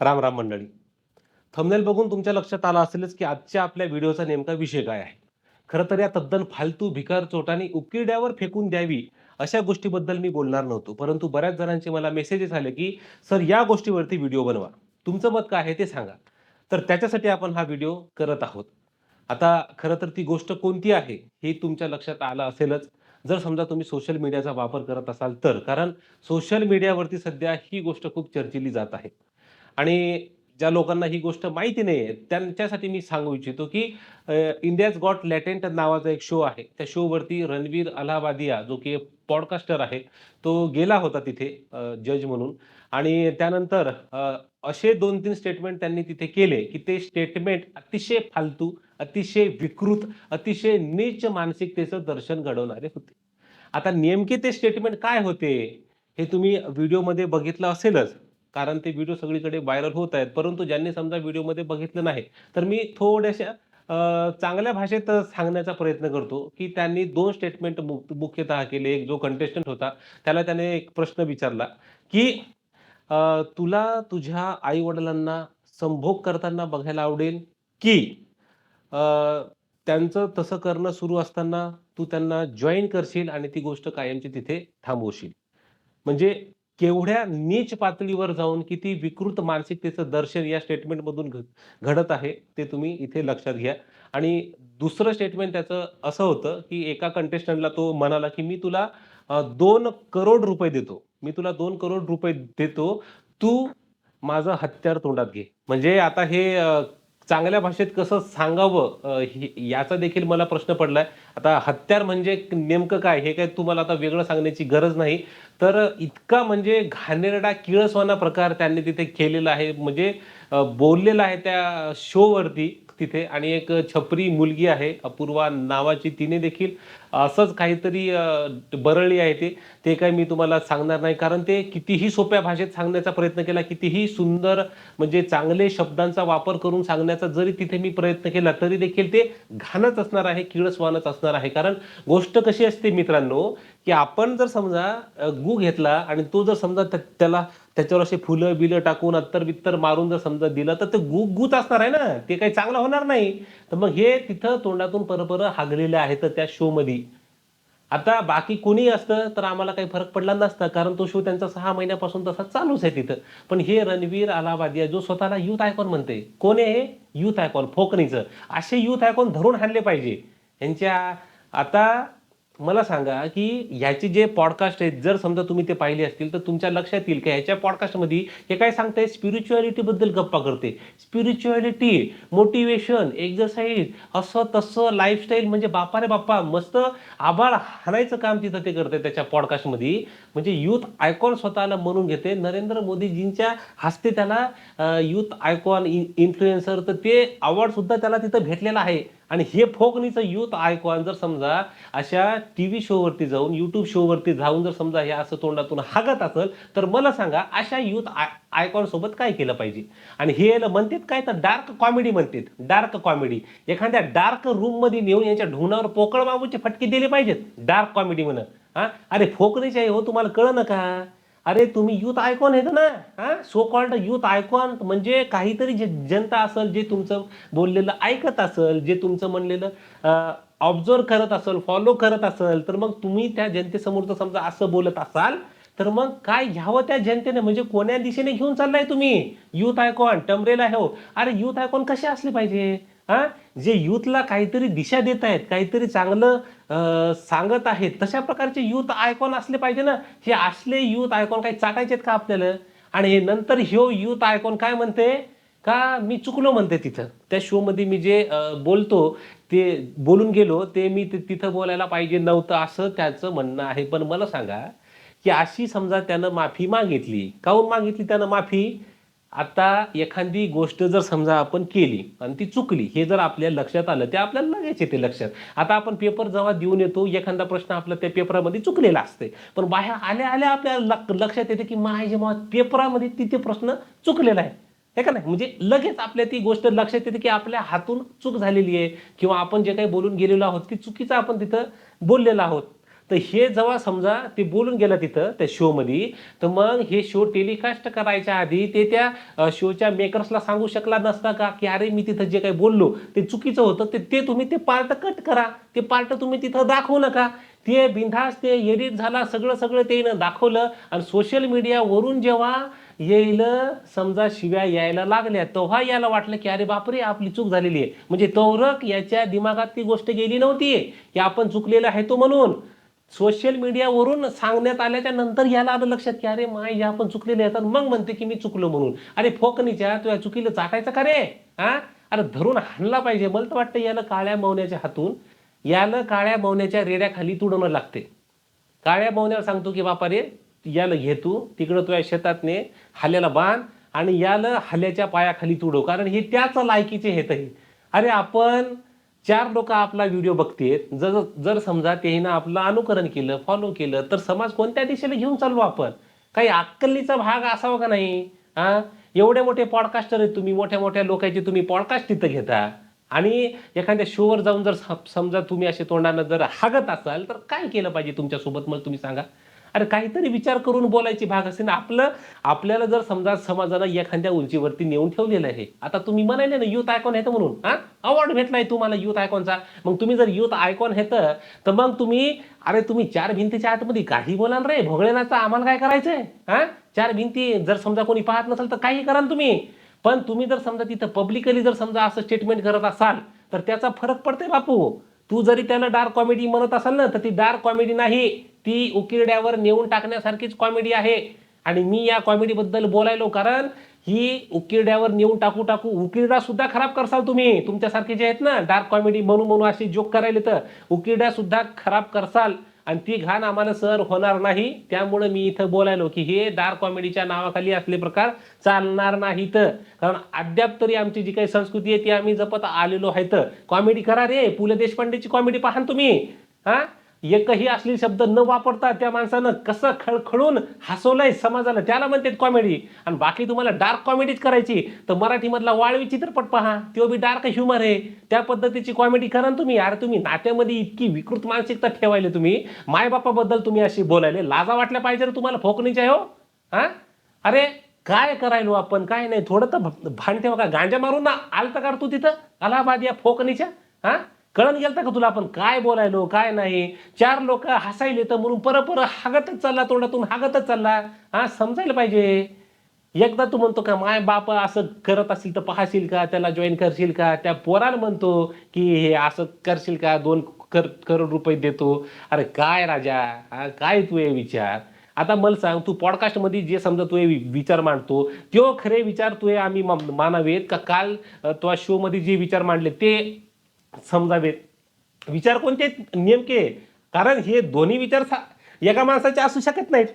राम राम मंडळी. थंबनेल बघून तुमच्या लक्षात आलं असेलच की आजच्या आपल्या व्हिडिओचा नेमका विषय काय आहे. खरं तर या तद्दन फालतू भिकार चोटाने उकिरड्यावर फेकून द्यावी अशा गोष्टीबद्दल मी बोलणार नव्हतो. परंतु बऱ्याच जणांचे मला मेसेजेस आले की सर या गोष्टीवरती व्हिडिओ बनवा. तुमचं मत काय आहे ते सांगा. तर त्याच्यासाठी आपण हा व्हिडिओ करत आहोत. आता खरं तर ती गोष्ट कोणती आहे हे तुमच्या लक्षात आलं असेलच. जर समजा तुम्ही सोशल मीडियाचा वापर करत असाल तर. कारण सोशल मीडियावरती सध्या ही गोष्ट खूप चर्चिली जात आहे. आणि ज्या लोकांना ही गोष्ट माहिती नाही आहे त्यांच्यासाठी मी सांगू इच्छितो की इंडियाज गॉट लॅटेंट नावाचा एक शो आहे. त्या शोवरती रणवीर अलाहाबादिया जो की पॉडकास्टर आहे तो गेला होता तिथे जज म्हणून. आणि त्यानंतर असे दोन तीन स्टेटमेंट त्यांनी तिथे केले की ते स्टेटमेंट अतिशय फालतू अतिशय विकृत अतिशय नीच मानसिकतेचं दर्शन घडवणारे होते. आता नेमके ते स्टेटमेंट काय होते हे तुम्ही व्हिडिओमध्ये बघितलं असेलच. कारण ते व्हिडिओ सगळीकडे व्हायरल होत आहेत. परंतु ज्यांनी समजा व्हिडिओमध्ये बघितलं नाही तर मी थोड्याशा चांगल्या भाषेत सांगण्याचा प्रयत्न करतो की त्यांनी दोन स्टेटमेंट मुख्यतः केले. एक जो कंटेस्टंट होता त्याला त्याने एक प्रश्न विचारला की तुला तुझ्या आई वडिलांना संभोग करताना बघायला आवडेल की त्यांचं तसं करणं सुरू असताना तू त्यांना जॉईन करशील आणि ती गोष्ट कायमची तिथे थांबवशील? म्हणजे केवढ्या नीच पातळीवर जाऊन किती विकृत मानसिकतेचं दर्शन या स्टेटमेंटमधून घ- घडत आहे ते तुम्ही इथे लक्षात घ्या. आणि दुसरं स्टेटमेंट त्याचं असं होतं की एका कंटेस्टंटला तो म्हणाला की मी तुला दोन करोड रुपये देतो. मी तुला दोन करोड रुपये देतो. तू माझं हत्यार तोंडात घे. म्हणजे आता हे चांगल्या भाषेत कसं सांगावं हे- याचा देखील मला प्रश्न पडलाय. आता हत्यार म्हणजे नेमकं काय? हे काय तुम्हाला आता वेगळं सांगण्याची गरज नाही. तर इतका म्हणजे घाणेरडा किळसवाना प्रकार त्यांनी तिथे केलेला आहे. म्हणजे बोललेला आहे त्या शोवरती. तिथे आणि एक छपरी मुलगी आहे अपूर्वा नावाची तिने देखील असंच काहीतरी बरळली आहे ते. ते काय मी तुम्हाला सांगणार नाही कारण ते कितीही सोप्या भाषेत सांगण्याचा प्रयत्न केला कितीही सुंदर म्हणजे चांगले शब्दांचा वापर करून सांगण्याचा जरी तिथे मी प्रयत्न केला तरी देखील ते घाणच असणार आहे किळसवानच असणार आहे. कारण गोष्ट कशी असते मित्रांनो की आपण जर समजा अ, गू घेतला आणि तो जर समजा त्या- त्याला त्याच्यावर असे फुलं बिलं टाकून अत्तर बित्तर मारून जर समजा दिलं तर ते गु गूच असणार आहे ना? ते काही चांगलं होणार नाही. तर मग हे तिथं तोंडातून परपर आहे तर त्या शोमध्ये आता बाकी कोणी असतं तर आम्हाला काही फरक पडला नसता कारण तो शो त्यांचा सहा महिन्यापासून तसा चालूच आहे तिथं. पण हे रणवीर अलाहाबादिया जो स्वतःला युथ आयकॉन म्हणते. कोण आहे हे? युथ आयकॉन फोकणीचं. असे युथ आयकॉन धरून हाणले पाहिजे. यांच्या आता मला सांगा की ह्याचे जे पॉडकास्ट आहेत जर समजा तुम्ही ते पाहिले असतील तर तुमच्या लक्षात येईल की ह्याच्या पॉडकास्टमध्ये हे काय सांगताय स्पिरिच्युअलिटीबद्दल गप्पा करते. स्पिरिच्युअलिटी मोटिवेशन एक्झरसाईज असं तसं लाईफस्टाईल म्हणजे बापा रे बाप्पा मस्त आभाळ हाणायचं काम तिथं ते करते त्याच्या पॉडकास्टमध्ये म्हणजे यूथ आयकॉन स्वतःला म्हणून घेते. नरेंद्र मोदीजींच्या हस्ते त्याला यूथ आयकॉन इन्फ्लुएन्सर तर ते अवॉर्डसुद्धा त्याला तिथं भेटलेला आहे. आणि हे फोकनीचं युथ आयकॉन जर समजा अशा टी व्ही शोवरती जाऊन यूट्यूब शोवरती जाऊन जर समजा हे असं तोंडातून हागत असेल तर मला सांगा अशा युथ आयकॉन सोबत काय केलं पाहिजे? आणि हे याला म्हणतात काय तर डार्क कॉमेडी म्हणतात डार्क कॉमेडी. एखाद्या डार्क रूममध्ये नेऊन यांच्या ढोणावर पोकळ बाबूचे फटके दिले पाहिजेत डार्क कॉमेडी म्हणून. हा? अरे फोकणीचे हो तुम्हाला कळ ना का? अरे तुम्ही युथ आयकॉन आहेत ना हा? सो कॉल्ड युथ आयकॉन म्हणजे काहीतरी जे जनता असेल जे तुमचं बोललेलं ऐकत असेल जे तुमचं म्हणलेलं ऑब्झर्व करत असेल फॉलो करत असेल तर मग तुम्ही त्या जनतेसमोर जर समजा असं बोलत असाल तर मग काय घ्यावं त्या जनतेने? म्हणजे कोण्या दिशेने घेऊन चाललाय तुम्ही? युथ आयकॉन टमरेला हो. अरे युथ आयकॉन कसे असले पाहिजे? हा? जे युथला काहीतरी दिशा देत आहेत काहीतरी चांगलं सांगत आहेत तशा प्रकारचे युथ आयकॉन असले पाहिजे ना. हे असले युथ आयकॉन काही चाटायचे आहेत का आपल्याला? आणि हे नंतर ह्यो युथ आयकॉन काय म्हणते? का मी चुकलो म्हणते तिथं. त्या शोमध्ये मी जे बोलतो ते बोलून गेलो ते मी ते तिथं बोलायला पाहिजे नव्हतं असं त्याचं म्हणणं आहे. पण मला सांगा की अशी समजा त्यानं माफी मागितली काहून मागितली त्यानं माफी? आता एखादी गोष्ट जर समजा आपण केली आणि ती चुकली हे जर आपल्या लक्षात आलं ते आपल्याला लगेच येते लक्षात. आता आपण पेपर जेव्हा देऊन येतो एखादा प्रश्न आपला त्या पेपरामध्ये चुकलेला असते. पण बाहेर आल्या आल्या आपल्याला लक्षात येते की माझ्या जेव्हा पेपरामध्ये तिथे प्रश्न चुकलेला आहे. हे का नाही? म्हणजे लगेच आपल्या ती गोष्ट लक्षात येते की आपल्या हातून चूक झालेली आहे. किंवा आपण जे काही बोलून गेलेलो आहोत ती चुकीचं आपण तिथं बोललेलो आहोत. तर हे जेव्हा समजा ते बोलून गेलं तिथं त्या शोमध्ये तर मग हे शो टेलिकास्ट करायच्या आधी ते त्या शोच्या मेकर्सला सांगू शकला नसता का की अरे मी तिथं जे काही बोललो ते चुकीचं होतं ते ते तुम्ही ते पार्ट कट करा ते पार्ट तुम्ही तिथं दाखवू नका. ते बिंधास ते एडिट झाला सगळं सगळं ते दाखवलं आणि सोशल मीडियावरून जेव्हा येईल समजा शिव्या यायला लागल्या तेव्हा याला वाटलं की अरे बापरे आपली चूक झालेली आहे. म्हणजे तौरक याच्या दिमागात ती गोष्ट गेली नव्हती की आपण चुकलेलं आहे तो म्हणून. सोशल मीडियावरून सांगण्यात आल्याच्यानंतर याला आलं लक्षात की अरे माय या आपण चुकलेले आहेत. मग म्हणते की मी चुकलो म्हणून. अरे फोकनीच्या तुझ्या चुकीला चाटायचं का रे? हा? अरे धरून हाणला पाहिजे. मला तर वाटतं याला काळ्या मौन्याच्या हातून याला काळ्या मौन्याच्या रेड्याखाली तुडवणं लागते. काळ्या मौन्याला सांगतो की बापा रे याला घे तू तिकडं तुझ्या शेतात ने हाल्याला बांध आणि याला हाल्याच्या पायाखाली तुडव. कारण हे त्याच लायकीचे हेतही. अरे आपण चार लोक आपला व्हिडिओ बघतेत जर जर समजा त्यानं आपलं अनुकरण केलं फॉलो केलं तर समाज कोणत्या दिशेला घेऊन चाललो आपण? काही अक्कलीचा भाग असावा का नाही? हा एवढे मोठे पॉडकास्टर आहेत तुम्ही मोठ्या मोठ्या लोकांचे तुम्ही पॉडकास्ट तिथं घेता. आणि एखाद्या शोवर जाऊन जर समजा तुम्ही असे तोंडानं जर हागत असाल तर काय केलं पाहिजे तुमच्यासोबत? मला तुम्ही सांगा. अरे काहीतरी विचार करून बोलायची भाग असेल ना आपलं आपल्याला जर समजा समाजाला एखाद्या उंचीवरती नेऊन ठेवलेलं आहे आता तुम्ही म्हणाले ना युथ आयकॉन आहे म्हणून. हा? अवॉर्ड भेटलाय तुम्हाला युथ आयकॉनचा मग तुम्ही जर युथ आयकॉन हेत तर मग तुम्ही अरे तुम्ही चार भिंतीच्या आतमध्ये काही बोलाल रे भोगळेनाचा आम्हाला काय करायचंय? हा? चार भिंती जर समजा कोणी पाहत नसेल तर काही कराल तुम्ही. पण तुम्ही जर समजा तिथं पब्लिकली जर समजा असं स्टेटमेंट करत असाल तर त्याचा फरक पडते बापू. तू जरी त्याला डार्क कॉमेडी म्हणत असाल ना तर ती डार्क कॉमेडी नाही. ती उकिरड्यावर नेऊन टाकण्यासारखीच कॉमेडी आहे. आणि मी या कॉमेडीबद्दल बोलायलो कारण ही उकिरड्यावर नेऊन टाकू टाकू उकिरडा सुद्धा खराब करसाल तुम्ही. तुमच्यासारखे जे आहेत ना डार्क कॉमेडी म्हणून म्हणून असे जोक करायले तर उकिरड्या सुद्धा खराब करसाल. आणि ती घाण आम्हाला सर होणार नाही. त्यामुळे मी इथं बोलायलो की हे डार्क कॉमेडीच्या नावाखाली असले प्रकार चालणार नाहीत. कारण अद्याप तरी आमची जी काही संस्कृती आहे ती आम्ही जपत आलेलो आहेत. कॉमेडी करा रे पु ल देशपांडेची कॉमेडी पाहा तुम्ही. हा? एकही असलेले शब्द न वापरता त्या माणसानं कसं खळखळून हसवलंय समाजाला त्याला म्हणतात कॉमेडी आणि बाकी तुम्हाला डार्क कॉमेडीच करायची तर मराठीमधला वाळवी चित्रपट पहा. तो बी डार्क ह्युमर आहे. त्या पद्धतीची कॉमेडी करा ना तुम्ही. अरे तुम्ही नात्यामध्ये इतकी विकृत मानसिकता ठेवायला तुम्ही. मायबापाबद्दल तुम्ही अशी बोलायले. लाजा वाटल्या पाहिजे तुम्हाला फोकणीच्या हो. हा? अरे काय करायलो आपण? काय नाही. थोडं तर भ- भान ठेवा का गांजा मारून ना आलता का तू तिथं. अलाहाबाद या फोकणीच्या. हा? कळण गेलता का तुला आपण? काय बोलायलो काय नाही? चार लोक हसायले तर म्हणून पर हागतच चालला तोंडातून हागतच चालला. हा समजायला पाहिजे. एकदा तू म्हणतो का माय बाप असं करत असेल तर पाहशील का? त्याला जॉईन करशील का? त्या पोराला म्हणतो की हे असं करशील का? दोन कर करोड रुपये देतो. अरे काय राजा? हा, काय तू हे विचार? आता मला सांग तू पॉडकास्टमध्ये जे समजा तू हे विचार मांडतो त्यो खरे विचार तू हे आम्ही मानावेत का? काल तो शोमध्ये जे विचार मांडले ते समजावेत. विचार कोणते नेमके? कारण हे दोन्ही विचार सा- एका माणसाचे असू शकत नाहीत.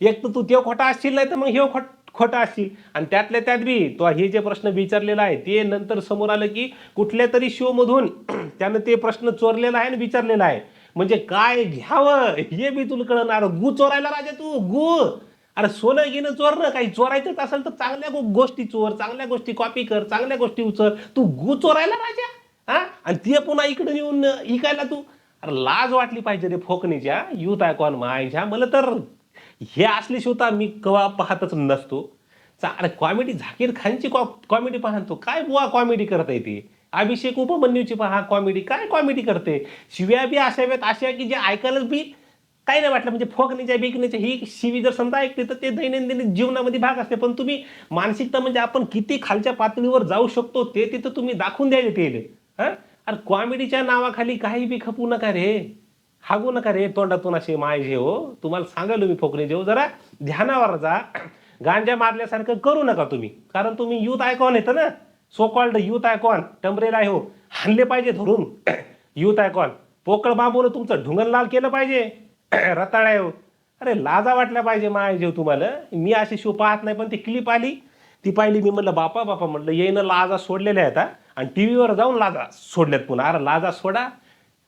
एक तर तू ते खोटा असशील नाही तर मग हे खोट खोटा असशील. आणि त्यातल्या त्यात बी तो हे जे प्रश्न विचारलेला आहे ते नंतर समोर आलं की कुठल्या तरी शो मधून त्यानं ते प्रश्न चोरलेला आहे आणि विचारलेला आहे. म्हणजे काय घ्यावं? हे बी तुला कळणार. गु चोरायला राजा तू गु! अरे सोनं घेणं चोरणं काही चोरायचंच असेल तर चांगल्या गोष्टी चोर चांगल्या गोष्टी कॉपी कर चांगल्या गोष्टी उचल. तू गु चोरायला राजा? हा? आणि ते पुन्हा इकडे येऊन इकायला तू? अरे लाज वाटली पाहिजे रे फोकणीच्या. युथ आयकॉन मायच्या मला तर हे असले शिवता मी कवा पाहतच नसतो. चा- अरे कॉमेडी झाकीर खानची कॉमेडी पाहतो काय बुवा कॉमेडी करता येते अभिषेक उपमन्यूची पहा कॉमेडी. काय कॉमेडी करते? शिव्या बी असाव्यात अशा की जे ऐकायलाच बी काही नाही वाटलं. म्हणजे फोकणीच्या बिकणीच्या ही शिवी जर समजा ऐकली तर ते दैनंदिन जीवनामध्ये भाग असते. पण तुम्ही मानसिकता म्हणजे आपण किती खालच्या पातळीवर जाऊ शकतो ते तिथं तुम्ही दाखवून द्यायला ते हा? अरे कॉमेडीच्या नावाखाली काही बी खपू नका रे. हागू नका रे तोंडातून असे मायजे हो. तुम्हाला सांगायलो मी फोकणे जेव. जरा ध्यानावर जा. गांजा मारल्यासारखं करू नका तुम्ही. कारण तुम्ही युथ आयकॉन येतं ना. सो कॉल्ड युथ आयकॉन टमरेल आहे हो. हाणले पाहिजे धरून. युथ आयकॉन पोकळ बांबून तुमचं ढुंगण लाल केलं पाहिजे. रताळ्या हो. अरे लाजा वाटल्या पाहिजे माय जेव तुम्हाला. मी अशी शो पाहत नाही पण ती क्लिप आली. ती पाहिली मी म्हणलं बापा बापा म्हटलं येईनं लाजा सोडलेल्या आहेत आणि टी व्हीवर जाऊन लाजा सोडल्यात पुन्हा. अरे लाजा सोडा.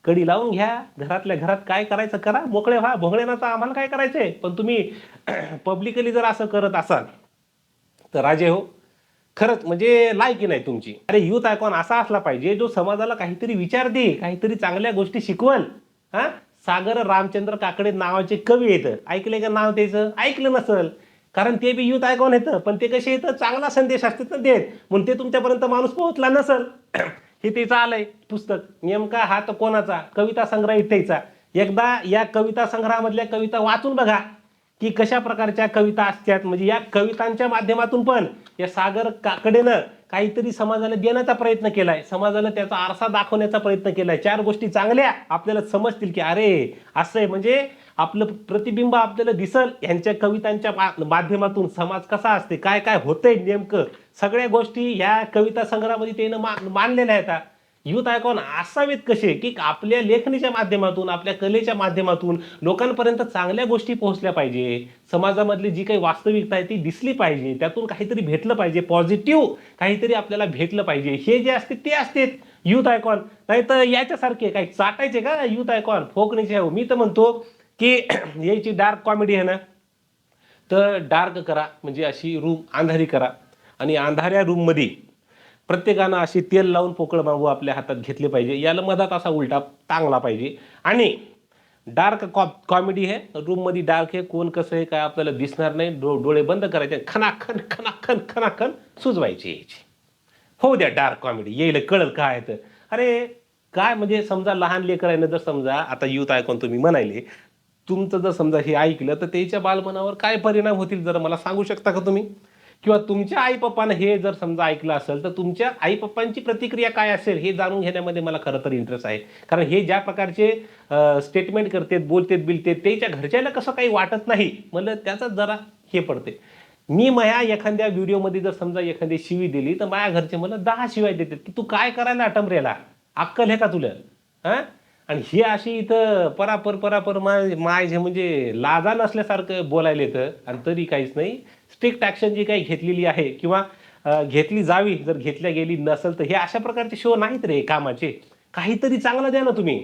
कडी लावून घ्या. घरातल्या घरात काय करायचं करा. मोकळे व्हा. भोंगळेनाचं आम्हाला काय करायचंय? पण तुम्ही पब्लिकली जर असं करत असाल तर राजे हो खरंच म्हणजे लायकी नाही तुमची. अरे युथ आयकॉन असा असला पाहिजे जो समाजाला काहीतरी विचार दे काहीतरी चांगल्या गोष्टी शिकवल. हा? सागर रामचंद्र काकडे नावाचे कवी येतं ऐकले का नाव त्याचं? ऐकलं नसल. कारण ते बी युथ ऐकून येतं पण ते कसे येतं चांगला संदेश असते तर देत म्हणून ते तुमच्यापर्यंत माणूस पोहोचला नसल. हे त्याचं आलंय पुस्तक. नेमका हा तर कोणाचा? कविता संग्रह इथेचा एकदा या कविता संग्रहामधल्या कविता वाचून बघा की कशा प्रकारच्या कविता असतात. म्हणजे या कवितांच्या माध्यमातून पण या सागर काकडेनं काहीतरी समाजाला देण्याचा प्रयत्न केलाय. समाजाला त्याचा आरसा दाखवण्याचा प्रयत्न केलाय. चार गोष्टी चांगल्या आपल्याला समजतील की अरे असं आहे. म्हणजे आपलं प्रतिबिंब आपल्याला दिसल यांच्या कवितांच्या माध्यमातून समाज कसा असते काय काय होतंय नेमकं सगळ्या गोष्टी ह्या कविता संग्रहामध्ये त्यानं मान मानलेल्या आहेत. युथ आयकॉन असावेत कसे की आपल्या लेखणीच्या माध्यमातून आपल्या कलेच्या माध्यमातून लोकांपर्यंत चांगल्या गोष्टी पोहोचल्या पाहिजे. समाजामधली जी काही वास्तविकता आहे ती दिसली पाहिजे. त्यातून काहीतरी भेटलं पाहिजे. पॉझिटिव्ह काहीतरी आपल्याला भेटलं पाहिजे. हे जे असते ते असते. युथ आयकॉन नाही तर याच्यासारखे काही चाटायचे का? युथ आयकॉन फोकणीचे. आहे. मी तर म्हणतो की यायची डार्क कॉमेडी आहे ना तर डार्क करा म्हणजे अशी रूम अंधारी करा. आणि अंधाऱ्या रूममध्ये प्रत्येकानं अशी तेल लावून पोकळ बांबू आपल्या हातात घेतले पाहिजे. याला मधात असा उलटा टांगला पाहिजे. आणि डार्क कॉ कॉमेडी आहे रूममध्ये डार्क आहे कोण कसं आहे काय आपल्याला दिसणार नाही डो डोळे बंद करायचे खनाखन खनाखन खनाखन सुजवायचे यायची हो द्या डार्क कॉमेडी येईल कळल काय तर अरे काय म्हणजे समजा लहान लेकर आईना जर समजा आता युथ ऐकून तुम्ही म्हणायले तुमचं जर समजा हे ऐकलं तर त्याच्या बालपणावर काय परिणाम होतील जर मला सांगू शकता का तुम्ही? किंवा तुमच्या आई पप्पानं हे जर समजा ऐकलं असेल तर तुमच्या आई पप्पांची प्रतिक्रिया काय असेल हे जाणून घेण्यामध्ये मला खरं तर इंटरेस्ट आहे. कारण हे ज्या प्रकारचे स्टेटमेंट करतात बोलतेत बिलतेत त्याच्या घरच्याला कसं काही वाटत नाही मला त्याचा जरा हे पडते. मी माया एखाद्या व्हिडिओमध्ये जर समजा एखादी शिवी दिली तर माझ्या घरचे मला दहा शिवाय देतात की तू काय करायला अटमरेला अक्कल आहे का तुला? हा? आणि ही अशी इथं परापर परापर माय म्हणजे लाजा नसल्यासारखं बोलायला येतं. आणि तरी काहीच नाही. स्ट्रिक्ट ॲक्शन जी काही घेतलेली आहे किंवा घेतली जावी जर घेतल्या गेली नसेल तर हे अशा प्रकारचे शो नाहीत रे कामाचे. काहीतरी चांगलं द्या ना तुम्ही.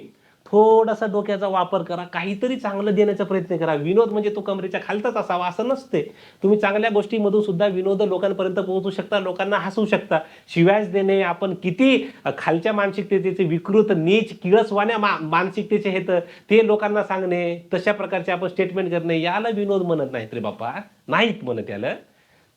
थोडासा डोक्याचा वापर करा काहीतरी चांगलं देण्याचा प्रयत्न करा. विनोद म्हणजे तो कमरेच्या खालचाच असावा असं नसते. तुम्ही चांगल्या गोष्टीमधून सुद्धा विनोद लोकांपर्यंत पोहोचू शकता लोकांना हसवू शकता. शिव्याज देणे आपण किती खालच्या मानसिकतेचे विकृत नीच किळसवाण्या मा मानसिकतेचे हे तर ते लोकांना सांगणे तशा प्रकारचे आपण स्टेटमेंट करणे याला विनोद म्हणत नाहीत रे बापा नाहीत म्हणत याला.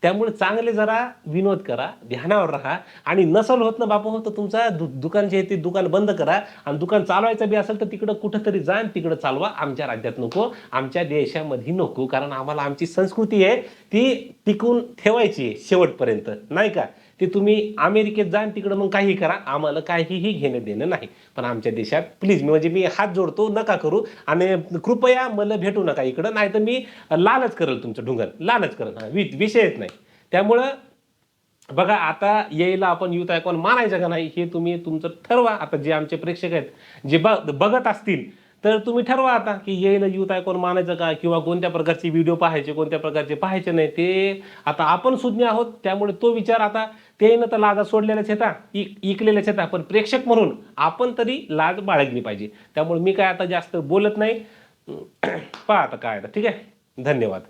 त्यामुळे चांगले जरा विनोद करा ध्यानावर राहा आणि नसल होत ना बापू हो तर तुमचा दु दुकान जे आहे ते दुकान बंद करा आणि दुकान चालवायचं बी असेल तर तिकडं कुठंतरी जा आणि तिकडं चालवा. आमच्या राज्यात नको आमच्या देशामध्ये नको कारण आम्हाला आमची संस्कृती आहे ती टिकून ठेवायची आहे शेवटपर्यंत. नाही का? ते तुम्ही अमेरिकेत जा आणि तिकडं मग काही करा. आम्हाला काहीही घेणं देणं नाही. पण आमच्या देशात प्लीज म्हणजे मी हात जोडतो नका करू. आणि कृपया मला भेटू नका इकडं. नाही तर मी लालच करेल तुमचं ढुंगण लालच करेल. विथ विषयच नाही. त्यामुळं बघा आता यायला आपण युथ आयकॉन मानायचं का नाही हे तुम्ही तुमचं ठरवा. आता जे आमचे प्रेक्षक आहेत जे बघ बघत असतील तर तुम्ही ठरवा आता की येईल युथ आयकॉन मानायचं का किंवा कोणत्या प्रकारचे व्हिडिओ पाहायचे कोणत्या प्रकारचे पाहायचे नाही ते आता आपण सुज्ञ आहोत त्यामुळे तो विचार आता ते न तर लाजा सोडलेल्याच येता इकलेल्याच येता पण प्रेक्षक म्हणून आपण तरी लाज बाळगली पाहिजे. त्यामुळे मी काय आता जास्त बोलत नाही. पहा आता काय आता ठीक आहे? धन्यवाद.